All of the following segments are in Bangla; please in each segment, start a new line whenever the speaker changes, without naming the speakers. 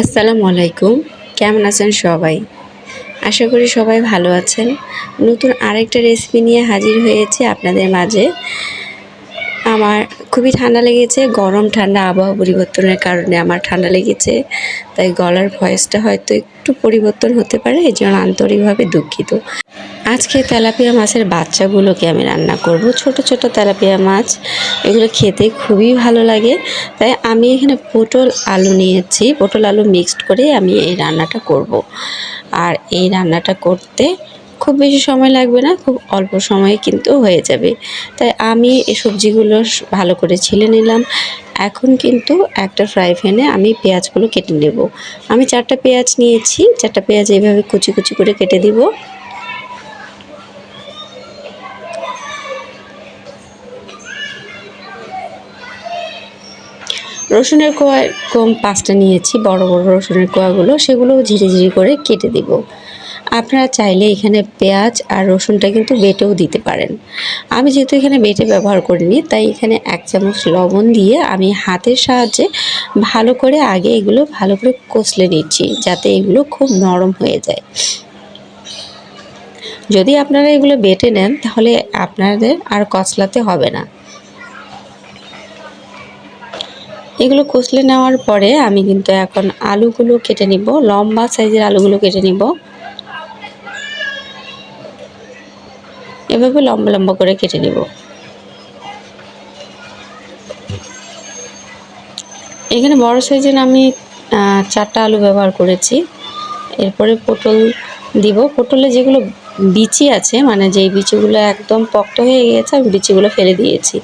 আসসালামু আলাইকুম। কেমন আছেন সবাই? আশা করি সবাই ভালো আছেন। নতুন আরেকটা রেসিপি নিয়ে হাজির হয়েছে আপনাদের মাঝে। আমার খুবই ঠান্ডা লেগেছে, গরম ঠান্ডা আবহাওয়া পরিবর্তনের কারণে আমার ঠান্ডা লেগেছে, তাই গলার ভয়েসটা হয়তো একটু পরিবর্তন হতে পারে, এই জন্য আন্তরিকভাবে দুঃখিত আজকে তেলাপিয়া মাছের বাচ্চাগুলোকে আমি রান্না করব, ছোট ছোট তেলাপিয়া মাছ, এগুলো খেতে খুবই ভালো লাগে, তাই আমি এখানে পটল আলু নিয়েছি, পটল আলু মিক্সড করে আমি এই রান্নাটা করব। আর এই রান্নাটা করতে খুব বেশি সময় লাগবে না, খুব অল্প সময়ে কিন্তু হয়ে যাবে। তাই আমি এই সবজিগুলো ভালো করে ছিলে নিলাম। এখন কিন্তু একটা ফ্রাই প্যানে আমি পেঁয়াজগুলো কেটে নেব। আমি চারটা পেঁয়াজ নিয়েছি, চারটা পেঁয়াজ এইভাবে কুচি কুচি করে কেটে দিব। রসুনের কোয়া কম পাঁচটা নিয়েছি, বড় বড় রসুনের কোয়াগুলো সেগুলো ঝিরি ঝিরি করে কেটে দিব। আপনারা চাইলে এখানে পেঁয়াজ আর রসুনটা কিন্তু বেটেও দিতে পারেন। আমি যেহেতু এখানে বেটে ব্যবহার করিনি, তাই এখানে এক চামচ লবণ দিয়ে আমি হাতের সাহায্যে ভালো করে আগে এগুলো ভালো করে কষলে নিচ্ছি, যাতে এগুলো খুব নরম হয়ে যায়। যদি আপনারা এগুলো বেটে নেন, তাহলে আপনাদের আর কচলাতে হবে না। এগুলো কষলে নেওয়ার পরে আমি কিন্তু এখন আলুগুলো কেটে নিব, লম্বা সাইজের আলুগুলো কেটে নিব। এভাবে লম্বা লম্বা করে কেটে নিব। এখানে বড় সাইজের আমি চারটা আলু ব্যবহার করেছি। এরপরে পটল দিব। পটলে যেগুলো বিচি আছে মানে যেই বিচিগুলো একদম পক্ত হয়ে গিয়েছে, আমি বিচিগুলো ফেলে দিয়েছি।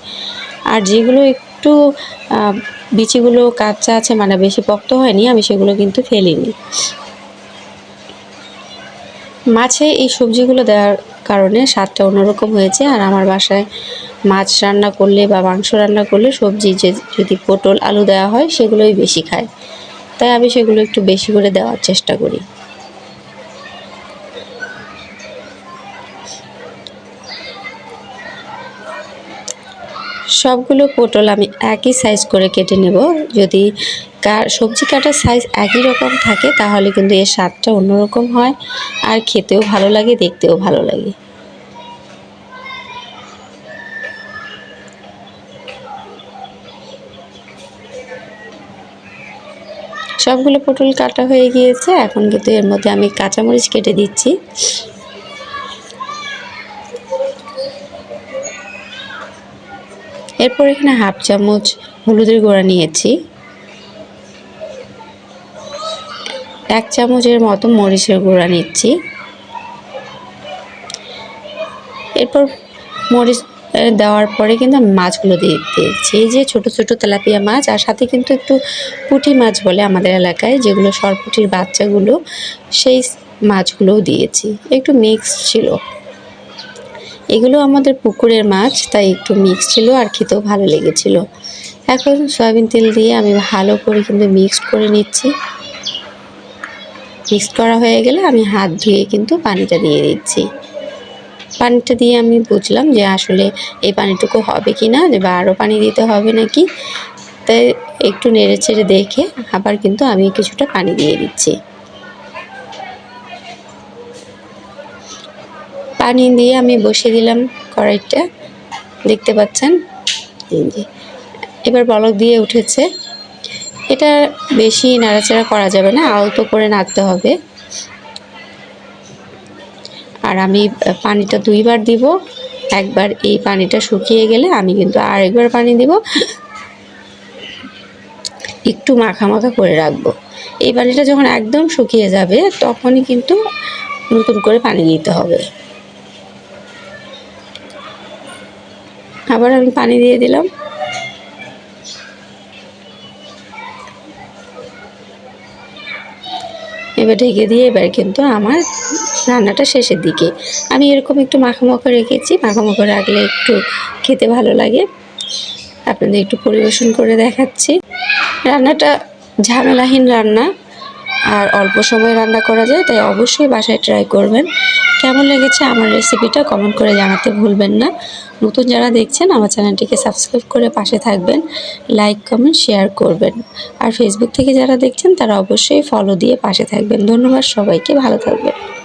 আর যেগুলো একটু বিচিগুলো কাঁচা আছে মানে বেশি পক্ত হয়নি, আমি সেগুলো কিন্তু ফেলিনি। মাছে এই সবজিগুলো দেওয়ার কারণে স্বাদটা অন্যরকম হয়েছে। আর আমার বাসায় মাছ রান্না করলে বা মাংস রান্না করলে সবজি যে, যদি পটল, আলু দেওয়া হয়, সেগুলোই বেশি খায়। তাই আমি সেগুলো একটু বেশি করে দেওয়ার চেষ্টা করি। সবগুলো পটল আমি একই সাইজ করে কেটে নেব। যদি সবজি কাটার সাইজ একই রকম থাকে, তাহলে কিন্তু এর স্বাদটা অন্যরকম হয়। আর খেতেও ভালো লাগে, দেখতেও ভালো লাগে। সবগুলো পটল কাটা হয়ে গিয়েছে, এখন কিন্তু এর মধ্যে আমি কাঁচামরিচ কেটে দিচ্ছি। এরপর এখানে হাফ চামচ হলুদের গুঁড়া নিয়েছি। এক চামচের মতো মরিচের গুঁড়া নিচ্ছি। এরপর মরিচ দেওয়ার পরে কিন্তু আমি মাছগুলো দিয়ে দিয়েছি। যে ছোট ছোট তেলাপিয়া মাছ, আর সাথে কিন্তু একটু পুঁটি মাছ বলে আমাদের এলাকায়, যেগুলো সরপুটির বাচ্চাগুলো, সেই মাছগুলোও দিয়েছি। একটু মিক্স ছিল। এগুলো আমাদের পুকুরের মাছ, তাই একটু মিক্স ছিল আর খেতেও ভালো লেগেছিল। এখন সয়াবিন তেল দিয়ে আমি ভালো করে কিন্তু মিক্সড করে নিচ্ছি। মিক্সড করা হয়ে গেলে আমি হাত ধুয়ে কিন্তু পানিটা দিয়ে দিচ্ছি। পানিটা দিয়ে আমি বুঝলাম যে আসলে এই পানিটুকু হবে কি না বা আরও পানি দিতে হবে নাকি। তাই একটু নেড়ে চেড়ে দেখে আবার কিন্তু আমি কিছুটা পানি দিয়ে দিচ্ছি। পানি দিয়ে আমি বসিয়ে দিলাম কড়াইটা। দেখতে পাচ্ছেন? এবার বলক দিয়ে উঠেছে। এটা বেশি নাড়াচাড়া করা যাবে না, আলতো করে নাড়তে হবে। আর আমি পানিটা দুইবার দিব, একবার এই পানিটা শুকিয়ে গেলে আমি কিন্তু আরেকবার পানি দিব। একটু মাখা মাখা করে রাখব। এই পানিটা যখন একদম শুকিয়ে যাবে, তখনই কিন্তু নতুন করে পানি দিতে হবে। আবার আমি পানি দিয়ে দিলাম। এবার ঢেকে দিয়ে এবার কিন্তু আমার রান্নাটা শেষের দিকে। আমি এরকম একটু মাখামাখা রেখেছি। মাখামাখা রাখলে একটু খেতে ভালো লাগে। আপনাদের একটু পরিবেশন করে দেখাচ্ছি। রান্নাটা ঝামেলাহীন রান্না। আর অল্প সময় রান্না করা যায়, তাই অবশ্যই বাসায় ট্রাই করবেন। কেমন লেগেছে আমার রেসিপিটা কমেন্ট করে জানাতে ভুলবেন না। নতুন যারা দেখছেন, আমার চ্যানেলটিকে সাবস্ক্রাইব করে পাশে থাকবেন লাইক কমেন্ট শেয়ার করবেন। আর ফেসবুক থেকে যারা দেখছেন, তারা অবশ্যই ফলো দিয়ে পাশে থাকবেন। ধন্যবাদ সবাইকে, ভালো থাকবেন।